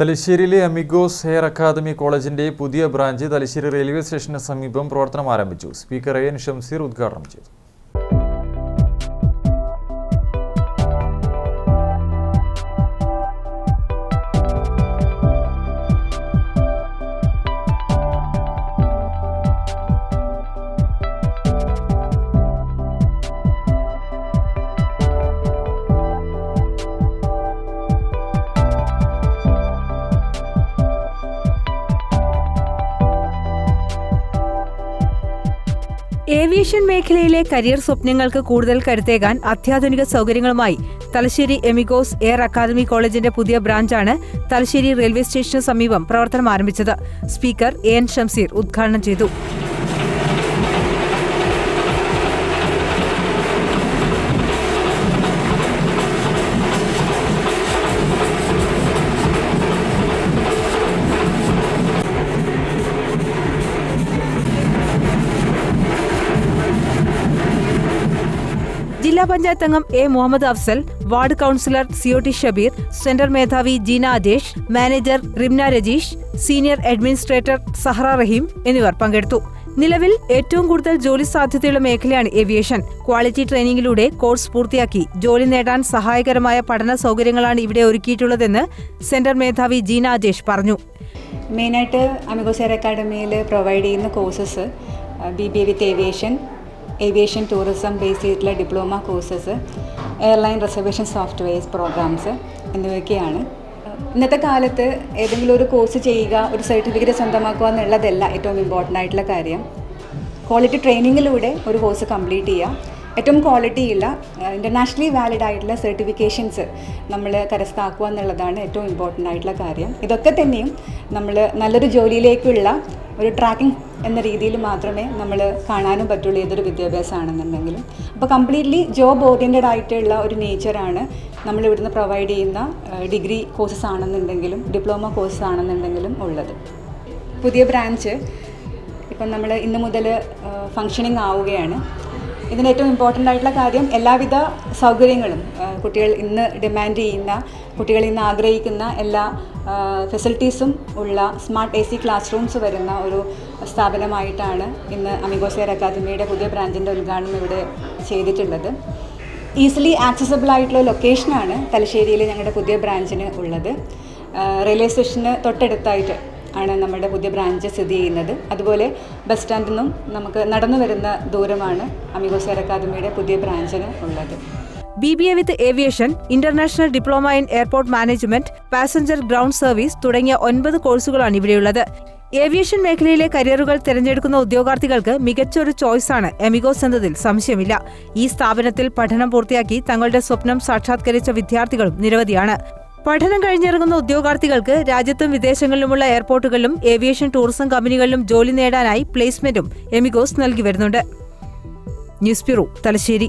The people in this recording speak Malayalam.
തലശ്ശേരിയിലെ അമിഗോസ് ഹെയർ അക്കാദമി കോളേജിന്റെ പുതിയ ബ്രാഞ്ച് തലശ്ശേരി റെയിൽവേ സ്റ്റേഷന് സമീപം പ്രവർത്തനം ആരംഭിച്ചു. സ്പീക്കർ എ എൻ ഷംസീർ ഉദ്ഘാടനം ചെയ്തു. ഏവിയേഷൻ മേഖലയിലെ കരിയർ സ്വപ്നങ്ങൾക്ക് കൂടുതൽ കരുത്തേകാൻ അത്യാധുനിക സൗകര്യങ്ങളുമായി തലശ്ശേരി എമിഗോസ് എയർ അക്കാദമി കോളേജിന്റെ പുതിയ ബ്രാഞ്ചാണ് തലശ്ശേരി റെയിൽവേ സ്റ്റേഷന് സമീപം പ്രവർത്തനം ആരംഭിച്ചത്. സ്പീക്കർ എ എൻ ഷംസീർ ഉദ്ഘാടനം ചെയ്തു. ജില്ലാ പഞ്ചായത്ത് അംഗം A Muhammad Afsal ward councillor CO T Shabeer centre മേധാവി Jeena Ajesh manager Rimna Rajeesh senior administrator Sahra Raheem എന്നിവർ പങ്കെടുത്തു. നിലവിൽ ഏറ്റവും കൂടുതൽ ജോലി സാധ്യതയുള്ള മേഖലയാണ് ഏവിയേഷൻ. ക്വാളിറ്റി ട്രെയിനിങ്ങിലൂടെ കോഴ്സ് പൂർത്തിയാക്കി ജോലി നേടാൻ സഹായകരമായ പഠന സൗകര്യങ്ങളാണ് ഇവിടെ ഒരുക്കിയിട്ടുള്ളതെന്ന് സെന്റർ മേധാവി ജീന അജേഷ് പറഞ്ഞു. മെയിനായിട്ട് അമിഗോസ് എയർ അക്കാഡമിയിൽ പ്രൊവൈഡ് ചെയ്യുന്ന courses B B with aviation aviation tourism base ചെയ്തിട്ടുള്ള diploma courses airline reservation softwares programs എന്നിവയൊക്കെയാണ്. ഇന്നത്തെ കാലത്ത് ഏതെങ്കിലും ഒരു കോഴ്സ് ചെയ്യുക ഒരു സർട്ടിഫിക്കറ്റ് സ്വന്തമാക്കുക എന്നുള്ളതല്ല ഏറ്റവും ഇമ്പോർട്ടന്റ് ആയിട്ടുള്ള കാര്യം. ക്വാളിറ്റി ട്രെയിനിങ്ങിലൂടെ ഒരു കോഴ്സ് കംപ്ലീറ്റ് ചെയ്യുക. ഏറ്റവും ക്വാളിറ്റി ഉള്ള ഇന്റർനാഷണലി വാലിഡ് ആയിട്ടുള്ള സർട്ടിഫിക്കേഷൻസ് നമ്മൾ കരസ്ഥാക്കുക എന്നുള്ളതാണ് ഏറ്റവും ഇമ്പോർട്ടന്റ് ആയിട്ടുള്ള കാര്യം. ഇതൊക്കെ തന്നെയും നമ്മൾ നല്ലൊരു ജോലിയിലേക്കുള്ള ഒരു ട്രാക്കിംഗ് എന്ന രീതിയിൽ മാത്രമേ നമ്മൾ കാണാനും പറ്റുള്ളൂ ഏതൊരു വിദ്യാഭ്യാസമാണെന്നുണ്ടെങ്കിലും അപ്പോൾ കംപ്ലീറ്റ്ലി ജോബ് ഓറിയന്റഡ് ആയിട്ടുള്ള ഒരു നേച്ചറാണ് നമ്മൾ ഇവിടുന്ന് പ്രൊവൈഡ് ചെയ്യുന്ന ഡിഗ്രി കോഴ്സസ് ആണെന്നുണ്ടെങ്കിലും ഡിപ്ലോമ കോഴ്സസ് ആണെന്നുണ്ടെങ്കിലും ഉള്ളത്. പുതിയ ബ്രാഞ്ച് ഇപ്പം നമ്മൾ ഇന്ന് മുതൽ ഫങ്ഷനിങ് ആവുകയാണ്. ഇതിന് ഏറ്റവും ഇമ്പോർട്ടന്റ് ആയിട്ടുള്ള കാര്യം എല്ലാവിധ സൗകര്യങ്ങളും കുട്ടികൾ ഇന്ന് ഡിമാൻഡ് ചെയ്യുന്ന കുട്ടികൾ ഇന്ന് ആഗ്രഹിക്കുന്ന എല്ലാ ഫെസിലിറ്റീസും ഉള്ള smart A C class rooms വരുന്ന ഒരു സ്ഥാപനമായിട്ടാണ് ഇന്ന് അമിഗോസെയർ അക്കാദമിയുടെ പുതിയ ബ്രാഞ്ചിന്റെ ഉദ്ഘാടനം ഇവിടെ ചെയ്തിട്ടുള്ളത്. ഈസിലി ആക്സസബിൾ ആയിട്ടുള്ള ലൊക്കേഷനാണ് തലശ്ശേരിയിൽ ഞങ്ങളുടെ പുതിയ ബ്രാഞ്ചിന് ഉള്ളത്. റെയിൽവേ സ്റ്റേഷന് തൊട്ടടുത്തായിട്ട് ആണ് നമ്മുടെ പുതിയ ബ്രാഞ്ച് സ്ഥിതി ചെയ്യുന്നത്. അതുപോലെ ബസ് സ്റ്റാൻഡിൽ നിന്നും നമുക്ക് നടന്നു വരുന്ന ദൂരമാണ് അമിഗോസെയർ അക്കാദമിയുടെ പുതിയ ബ്രാഞ്ചിന് ഉള്ളത്. B B A with aviation international diploma in airport management passenger ground service തുടങ്ങിയ ഒൻപത് കോഴ്സുകളാണ് ഇവിടെയുള്ളത്. ഏവിയേഷൻ മേഖലയിലെ കരിയറുകൾ തിരഞ്ഞെടുക്കുന്ന ഉദ്യോഗാർത്ഥികൾക്ക് മികച്ച ഒരു ചോയ്സാണ് എമിഗോസ് എന്നതിൽ സംശയമില്ല. ഈ സ്ഥാപനത്തിൽ പഠനം പൂർത്തിയാക്കി തങ്ങളുടെ സ്വപ്നം സാക്ഷാത്കരിച്ച വിദ്യാർത്ഥികളും നിരവധിയാണ്. പഠനം കഴിഞ്ഞിറങ്ങുന്ന ഉദ്യോഗാർത്ഥികൾക്ക് രാജ്യത്തും വിദേശങ്ങളിലുമുള്ള എയർപോർട്ടുകളിലും ഏവിയേഷൻ ടൂറിസം കമ്പനികളിലും ജോലി നേടാനായി പ്ലേസ്മെന്റും എമിഗോസ് നൽകി വരുന്നുണ്ട്. News bureau Thalassery.